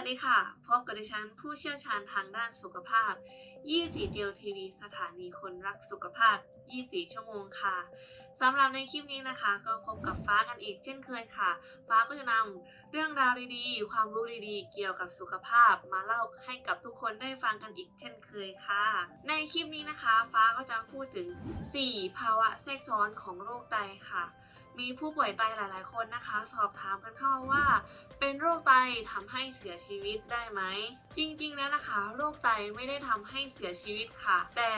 สดีค่ะ พบกับดิฉันผู้เชี่ยวชาญทางด้านสุขภาพ 24เจลทีวีสถานีคนรักสุขภาพ 24 ชั่วโมงค่ะสำหรับในคลิปนี้นะคะ ก็พบกับฟ้ากันอีกเช่นเคยค่ะ ฟ้าก็จะนำเรื่องราวดีๆ ความรู้ดีๆ เกี่ยวกับสุขภาพ มาเล่าให้กับทุกคนได้ฟังกันอีกเช่นเคยค่ะ ในคลิปนี้นะคะ ฟ้าก็จะพูดถึง 4 ภาวะแทรกซ้อนของโรคไตค่ะ มีผู้ป่วยไตหลาย ๆ คนนะคะ สอบถามกันเข้ามาว่า เป็นโรคไตทำให้เสียชีวิตได้ไหม จริง ๆ แล้วนะคะ โรคไตไม่ได้ทำให้เสียชีวิตค่ะ แต่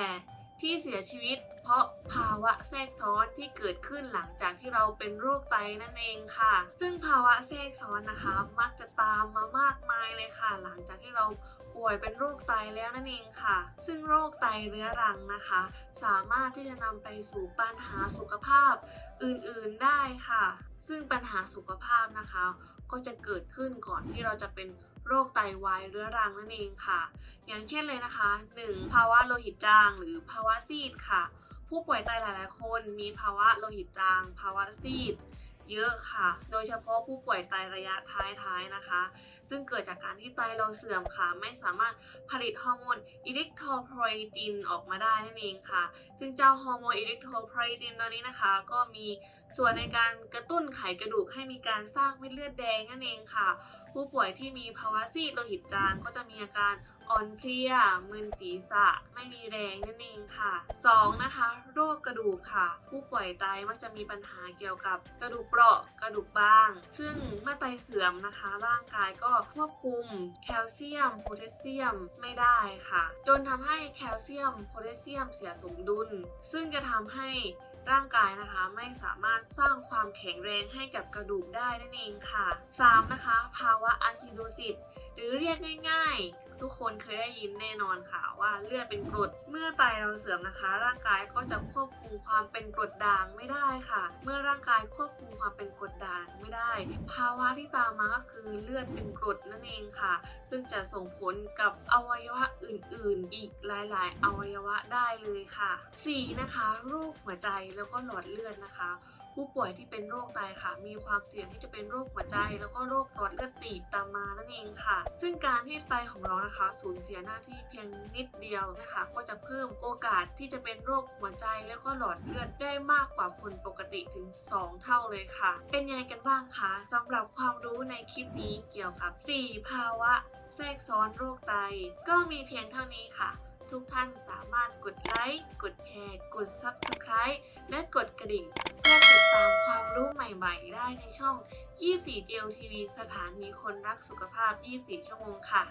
ที่เสียชีวิต เพราะภาวะแทรกซ้อนที่เกิดขึ้นหลังจากที่เราเป็นโรคไตนั่นเองค่ะ ซึ่งภาวะแทรกซ้อนนะคะ มักจะตามมามากมายเลยค่ะ หลังจากที่เรา ป่วยเป็นโรคไตแล้วนั่นเองค่ะ ซึ่งโรคไตเรื้อรังนะคะ สามารถที่จะนำไปสู่ปัญหาสุขภาพอื่นๆได้ค่ะ ซึ่งปัญหาสุขภาพนะคะ ก็จะเกิดขึ้นก่อนที่เราจะเป็นโรคไตวายเรื้อรังนั่นเองค่ะ อย่างเช่นเลยนะคะ 1. ภาวะโลหิตจาง หรือภาวะซีดค่ะ ผู้ป่วยไตหลาย ๆ คนมีภาวะโลหิตจาง ภาวะซีด เยอะค่ะ โดยเฉพาะผู้ป่วยไตระยะท้ายๆนะคะ ซึ่งเกิดจากการที่ไตเราเสื่อมค่ะ ไม่สามารถผลิตฮอร์โมนอิริกโทโพรตินออกมาได้นั่นเองค่ะ ซึ่งเจ้าฮอร์โมนอิริกโทโพรตินตัวนี้นะคะ ก็มีส่วนในการกระตุ้นไขกระดูกให้มีการสร้างเม็ดเลือดแดงนั่นเองค่ะผู้ป่วยที่มีภาวะซีดโลหิตจางก็จะมีอาการอ่อนเพลียมึนศีรษะ ไม่มีแรงนั่นเองค่ะ 2. นะคะ โรคกระดูกค่ะ ผู้ป่วยไตมักจะมีปัญหาเกี่ยวกับกระดูกเปราะกระดูกบาง ซึ่งเมื่อไตเสื่อมนะคะ ร่างกายก็ควบคุมแคลเซียมโพแทสเซียมไม่ได้ค่ะ จนทำให้แคลเซียมโพแทสเซียมเสียสมดุล ซึ่งจะทำให้ ร่างกายนะคะไม่สามารถสร้างความแข็งแรงให้กับกระดูกได้นั่นเองค่ะ 3. นะคะ ภาวะอะซิโดซิสหรือเรียกง่าย ทุกคนเคยได้ยินแน่นอนค่ะว่าเลือดเป็นกรด เมื่อไตเราเสื่อมนะคะ ร่างกายก็จะควบคุมความเป็นกรดด่างไม่ได้ค่ะ เมื่อร่างกายควบคุมความเป็นกรดด่างไม่ได้ ภาวะที่ตามมาก็คือเลือดเป็นกรดนั่นเองค่ะ ซึ่งจะส่งผลกับอวัยวะอื่น ๆ อีกหลาย ๆ อวัยวะได้เลยค่ะ 4. นะคะโรคหัวใจแล้วก็หลอดเลือดนะคะผู้ป่วยที่เป็นโรคไตค่ะ มีความเสี่ยงที่จะเป็นโรคหัวใจ แล้วก็โรคหลอดเลือดตีบตามมานั่นเองค่ะ ซึ่งการที่ไตของเรานะคะ สูญเสียหน้าที่เพียงนิดเดียวนะคะ ก็จะเพิ่มโอกาสที่จะเป็นโรคหัวใจ แล้วก็หลอดเลือดได้มากกว่าคนปกติถึง 2 เท่าเลยค่ะ เป็นยังไงกันบ้างคะสำหรับความรู้ในคลิปนี้เกี่ยวกับ 4 ภาวะแทรกซ้อนโรคไต ก็มีเพียงเท่านี้ค่ะ ทุกท่านสามารถกดไลค์ กดแชร์ กด Subscribe และกดกระดิ่ง เพื่อติดตามความรู้ใหม่ๆ ได้ในช่อง 24เจลทีวีสถานีคนรักสุขภาพ 24 ชั่วโมงค่ะ